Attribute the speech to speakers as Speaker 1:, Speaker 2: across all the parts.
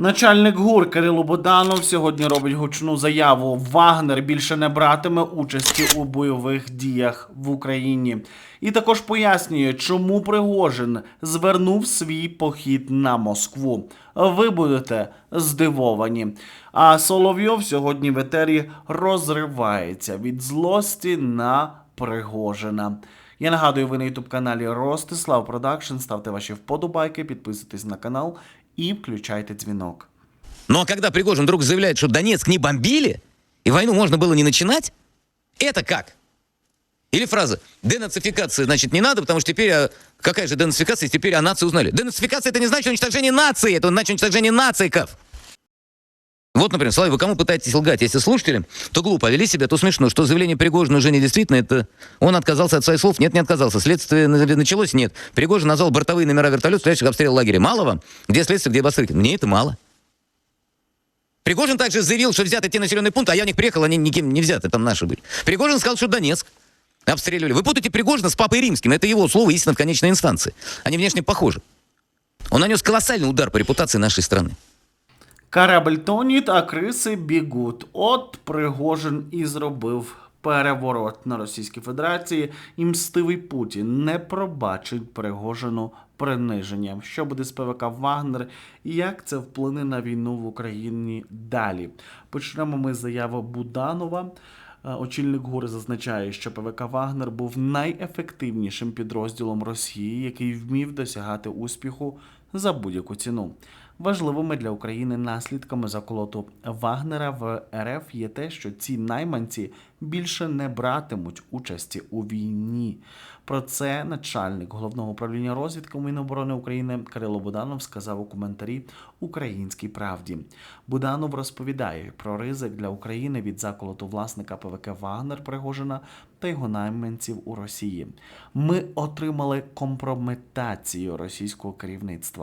Speaker 1: Начальник ГУР Кирило Боданов сьогодні робить гучну заяву. Вагнер більше не братиме участі у бойових діях в Україні. І також пояснює, чому Пригожин звернув свій похід на Москву. Ви будете здивовані. А Соловйов сьогодні в етері розривається від злості на Пригожина. Я нагадую, ви на ютуб каналі Ростислав Продакшн. Ставте ваші вподобайки, підписуйтесь на канал і включайте дзвінок.
Speaker 2: Ну а когда Пригожин вдруг заявляет, что Донецк не бомбили, и войну можно было не начинать, это как? Или фраза «денацификация, значит, не надо, потому что теперь... а, Какая же денацификация, теперь о нации узнали?» Денацификация — это не значит уничтожение нации, это значит уничтожение нациков. Вот, например, Славик, вы кому пытаетесь лгать? Если слушатели, то глупо, а вели себя, то смешно. Что заявление Пригожина уже не действительно, это он отказался от своих слов? Нет, не отказался. Следствие на- началось? Нет. Пригожин назвал бортовые номера вертолетов, стоящих обстрел лагеря. Мало вам? Где следствие, где обостритель? Мне это мало. Пригожин также заявил, что взяты те населенные пункты, а я в них приехал, они никем не взяты, там наши были. Пригожин сказал, что Донецк обстреливали. Вы путаете Пригожина с Папой Римским. Это его слово истина в конечной инстанции. Они внешне похожи. Он нанес колоссальный удар по репутации нашей страны.
Speaker 1: Корабль тонет, а криси бігуть. От Пригожин і зробив переворот на Російській Федерації, і мстивий Путін не пробачить Пригожину приниження. Що буде з ПВК Вагнер і як це вплине на війну в Україні далі? Почнемо ми з заяви Буданова. Е, Очільник ГУР зазначає, що ПВК Вагнер був найефективнішим підрозділом Росії, який вмів досягати успіху за будь-яку ціну. Важливими для України наслідками заколоту Вагнера в РФ є те, що ці найманці більше не братимуть участі у війні. Про це начальник головного управління розвідки Міноборони України Кирило Буданов сказав у коментарі Українській правді. Буданов розповідає про ризик для України від заколоту власника ПВК Вагнер Пригожина та його найманців у Росії. Ми отримали компрометацію російського керівництва.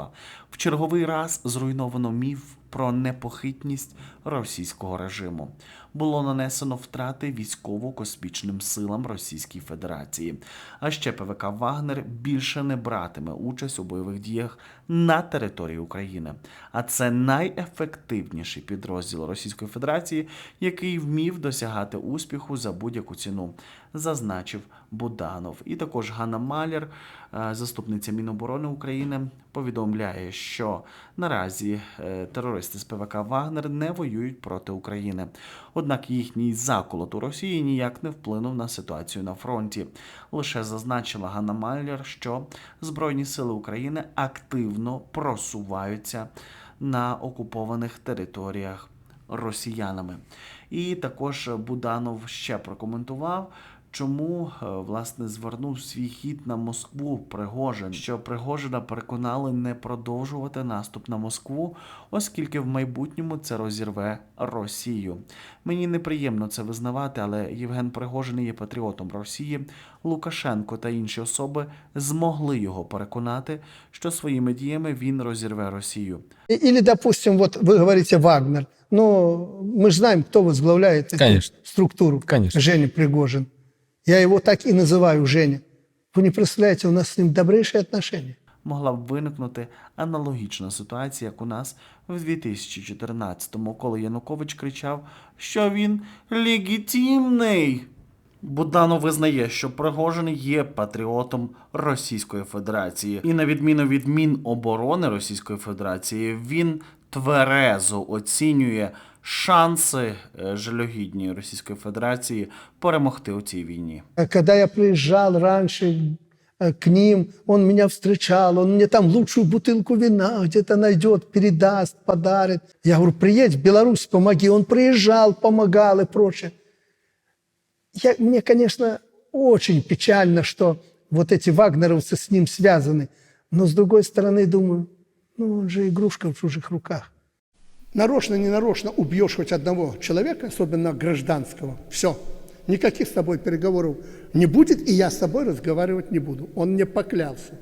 Speaker 1: В черговий раз зруйновано міф про непохитність російського режиму. Було нанесено втрати військово-космічним силам Російської Федерації. А ще ПВК Вагнер більше не братиме участь у бойових діях на території України. А це найефективніший підрозділ Російської Федерації, який вмів досягати успіху за будь-яку ціну, зазначив Буданов. І також Ганна Маляр, е, заступниця Міноборони України, повідомляє, що наразі е, терористи з ПВК Вагнер не воюють проти України. Однак їхній заколот у Росії ніяк не вплинув на ситуацію на фронті. Лише зазначила Ганна Маляр, що Збройні сили України активно просуваються на окупованих територіях росіянами. І також Буданов ще прокоментував, чому е, власне звернув свій хід на Москву Пригожин, що Пригожина переконали не продовжувати наступ на Москву, оскільки в майбутньому це розірве Росію. Мені неприємно це визнавати, але Євген Пригожин є патріотом Росії. Лукашенко та інші особи змогли його переконати, що своїми діями він розірве Росію.
Speaker 3: И- Или, допустим, вот вы говорите Вагнер. Но мы же знаем, кто возглавляет эту
Speaker 4: Конечно.
Speaker 3: структуру.
Speaker 4: Конечно.
Speaker 3: Женя Пригожин. Я его так и называю Женя. Вы не представляете, у нас с ним добрейшие отношения.
Speaker 1: могла б виникнути аналогічна ситуація, як у нас в 2014-му, коли Янукович кричав, що він легітимний. Буданов визнає, що Пригожин є патріотом Російської Федерації, і на відміну від Міноборони Російської Федерації, він тверезо оцінює шанси е, жалюгідної Російської Федерації перемогти у цій війні.
Speaker 3: А Когда я приезжал раньше э, к ним, он меня встречал, он мне там лучшую бутылку вина где-то найдет, передаст, подарит. Я говорю, приедь в Беларусь, помоги. Он приезжал, помогал и прочее. Я, мне, конечно, очень печально, что вот эти вагнеровцы с ним связаны. Но с другой стороны, думаю, ну он же игрушка в чужих руках. Нарочно, ненарочно убьешь хоть одного человека, особенно гражданского, все. Никаких с тобой переговоров не будет, и я с тобой разговаривать не буду. Он мне поклялся.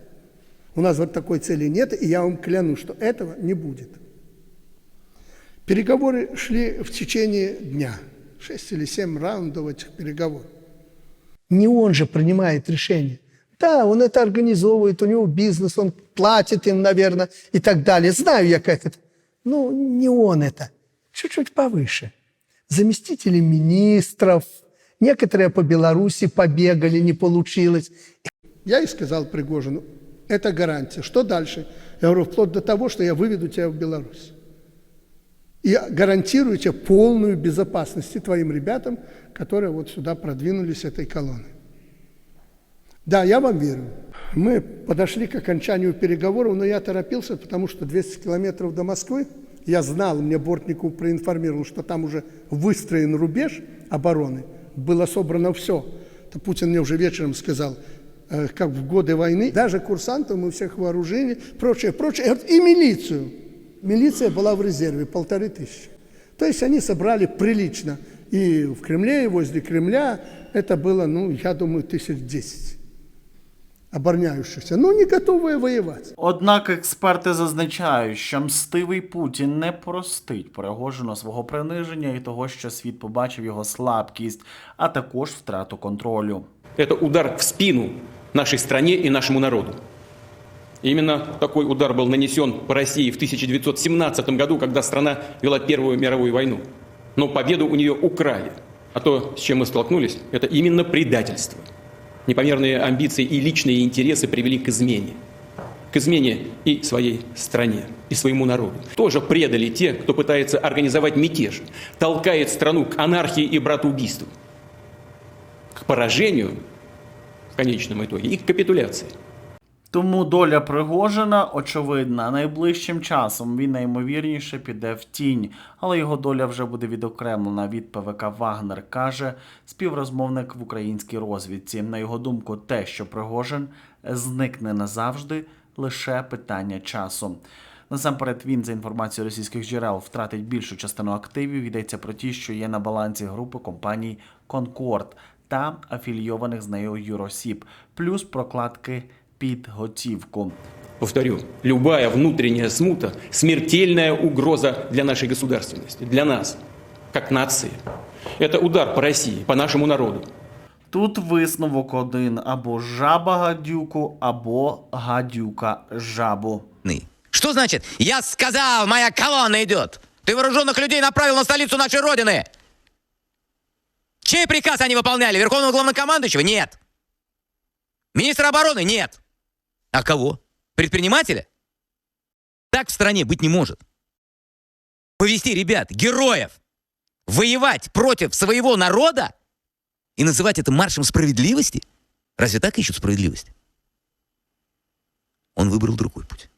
Speaker 3: У нас вот такой цели нет, и я вам клянусь, что этого не будет. Переговоры шли в течение дня. Шесть или семь раундов этих переговоров. Не он же принимает решение. Да, он это организовывает, у него бизнес, он платит им, наверное, и так далее. Знаю я, как это. Ну, не он это. Чуть-чуть повыше. Заместители министров. Некоторые по Беларуси побегали, не получилось. Я и сказал Пригожину, это гарантия. Что дальше? Я говорю, вплоть до того, что я выведу тебя в Беларусь. И гарантирую тебе полную безопасность и твоим ребятам, которые вот сюда продвинулись этой колонной. Да, я вам верю. Мы подошли к окончанию переговоров, но я торопился, потому что 200 километров до Москвы, я знал, мне Бортников проинформировал, что там уже выстроен рубеж обороны, было собрано все. То Путин мне уже вечером сказал, э, как в годы войны, даже курсантов мы всех вооружили, прочее, прочее, и милицию. Милиция была в резерве, полторы тысячи. То есть они собрали прилично. И в Кремле, и возле Кремля это было, ну, я думаю, тысяч десять обороняющихся, но не готовые воевать.
Speaker 1: Однак експерти зазначають, що мстивий Путін не простить Пригожину свого приниження і того, що світ побачив його слабкість, а також втрату контролю.
Speaker 4: Это удар в спину нашей стране и нашему народу. Именно такой удар был нанесен по России в 1917 году, когда страна вела Первую мировую войну. Но победу у нее украли. А то, с чем мы столкнулись, это именно предательство. Непомерные амбиции и личные интересы привели к измене. К измене и своей стране, и своему народу. Тоже предали те, кто пытается организовать мятеж, толкает страну к анархии и братоубийству. К поражению в конечном итоге и к капитуляции.
Speaker 1: Тому доля Пригожина очевидна. Найближчим часом він найімовірніше піде в тінь, але його доля вже буде відокремлена від ПВК Вагнер, каже співрозмовник в українській розвідці. На його думку, те, що Пригожин зникне назавжди, лише питання часу. Насамперед, він за інформацією російських джерел втратить більшу частину активів. Йдеться про ті, що є на балансі групи компаній Конкорд та афілійованих з нею Юросіб, плюс прокладки під готівку.
Speaker 4: Повторю, любая внутренняя смута – смертельная угроза для нашей государственности, для нас, как нации. Это удар по России, по нашему народу.
Speaker 1: Тут висновок один: або жаба гадюку, або гадюка жабу.
Speaker 2: Что значит «я сказал, моя колонна идет»? Ты вооруженных людей направил на столицу нашей Родины. Чей приказ они выполняли? Верховного главнокомандующего? Нет. Министра обороны? Нет. А кого? Предпринимателя? Так в стране быть не может. Повести ребят, героев, воевать против своего народа и называть это маршем справедливости? Разве так ищут справедливость? Он выбрал другой путь.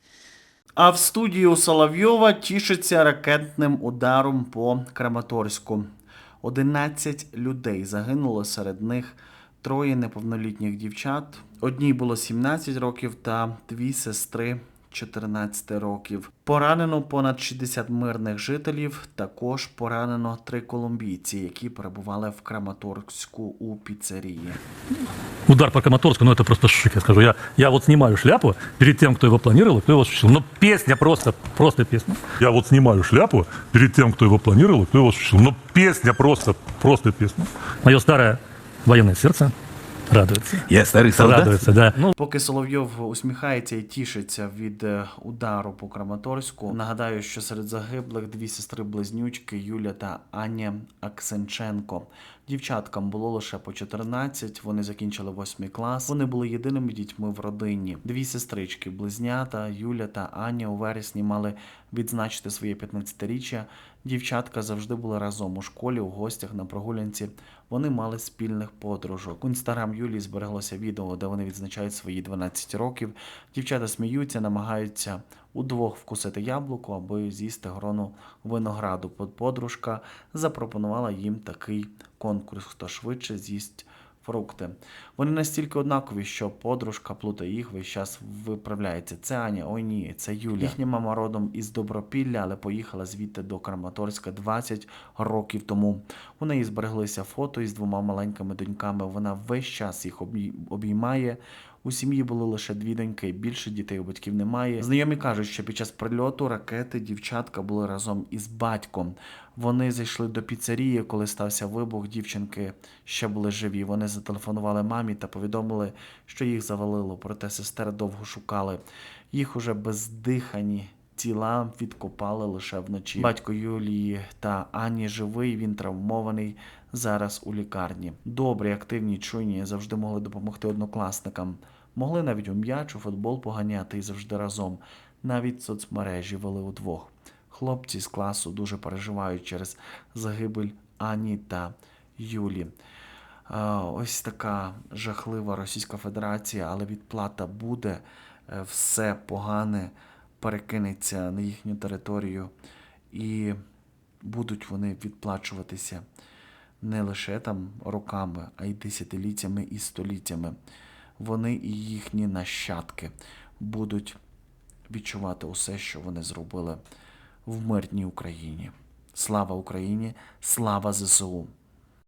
Speaker 1: А в студію Соловйова тішиться ракетним ударом по Краматорську. 11 людей загинуло серед них троє неповнолітніх дівчат. Одній було 17 років та дві сестри 14 років. Поранено понад 60 мирних жителів. Також поранено три колумбійці, які перебували в Краматорську у піцерії.
Speaker 5: Удар по Краматорску, ну это просто шик, я скажу. Я, я вот снимаю шляпу перед тем, кто его планировал, и кто его осуществил. Ну, песня просто, просто песня.
Speaker 6: Я вот снимаю шляпу перед тем, кто его планировал кто его осуществил. Но песня просто, просто песня.
Speaker 5: Мое старое военное сердце радуется.
Speaker 2: Я старый
Speaker 5: Радуется, да. Ну,
Speaker 1: Поки Соловйов усміхається і тішиться від е, удару по Краматорську, нагадаю, що серед загиблих дві сестри-близнючки Юля та Аня Аксенченко. Дівчаткам було лише по 14, вони закінчили восьмий клас. Вони були єдиними дітьми в родині. Дві сестрички, близнята Юля та Аня у вересні мали відзначити своє 15-річчя. Дівчатка завжди були разом у школі, у гостях на прогулянці. Вони мали спільних подружок. У інстаграм Юлії збереглося відео, де вони відзначають свої 12 років. Дівчата сміються, намагаються удвох вкусити яблуко, аби з'їсти грону винограду. Под- Подружка запропонувала їм такий конкурс, хто швидше з'їсть фрукти. Вони настільки однакові, що подружка плутає їх весь час виправляється. Це Аня, ой ні, це Юля. Їхня мама родом із Добропілля, але поїхала звідти до Краматорська 20 років тому. У неї збереглися фото із двома маленькими доньками. Вона весь час їх обій- обіймає. У сім'ї були лише дві доньки, більше дітей у батьків немає. Знайомі кажуть, що під час прильоту ракети дівчатка були разом із батьком. Вони зайшли до піцерії, коли стався вибух. Дівчинки ще були живі. Вони зателефонували мамі та повідомили, що їх завалило. Проте сестер довго шукали. Їх уже бездихані Тіла відкопали лише вночі. Батько Юлії та Ані живий, він травмований зараз у лікарні. Добрі, активні, чуйні завжди могли допомогти однокласникам. Могли навіть у м'яч, у футбол поганяти і завжди разом. Навіть соцмережі вели удвох. Хлопці з класу дуже переживають через загибель Ані та Юлі. Ось така жахлива Російська Федерація, але відплата буде. Е, Все погане перекинеться на їхню територію, і будуть вони відплачуватися не лише там роками, а й десятиліттями і століттями. Вони і їхні нащадки будуть відчувати усе, що вони зробили в мирній Україні. Слава Україні! Слава ЗСУ!